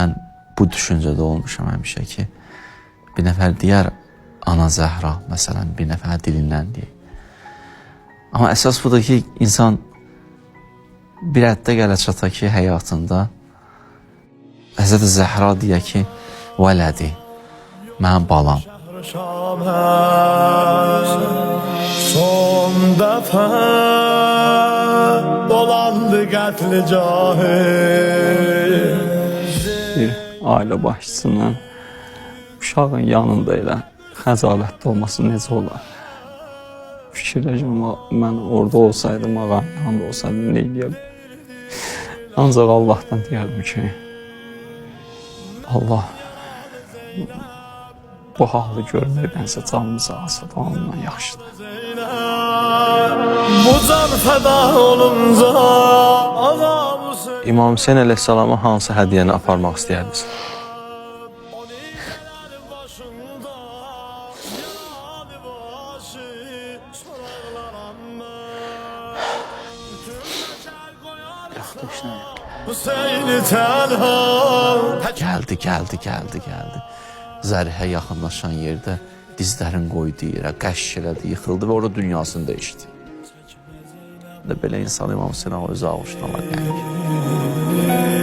Mən bu düşüncədə olmuşam həmişə ki, bir nəfər deyər ana Zəhra, məsələn, bir nəfər dilindən deyək. Amma əsas budur ki, insan bir həddə gələ çata ki, həyatında Həzrət Zəhra deyə ki, vələdi, mən balam. Son dəfə dolandı qətli cahil ailə başçısının uşağın yanında elə xəcalətli olması necə olar? Fikirləşirəm, mən orada olsaydım, ağam yanında olsaydım, nə edəyəm? Ancaq Allahdan deyərdim ki, Allah bu halı görməkdənsə canımızı alsa da ondan yaxşıdır. Bu can fəda olunca Hüseyin İmam Hüseyn əleyhissalama hansı hədiyyəni aparmaq istəyərdiniz? Gəldi, gəldi, gəldi, gəldi. Zərihə yaxınlaşan yerdə dizlərin qoydu yerə, qəşş elədi, yıxıldı və orada dünyasını dəyişdi. Belə insan İmam Hüseyin ağa özü ağuşlamaq yəni. Yeah.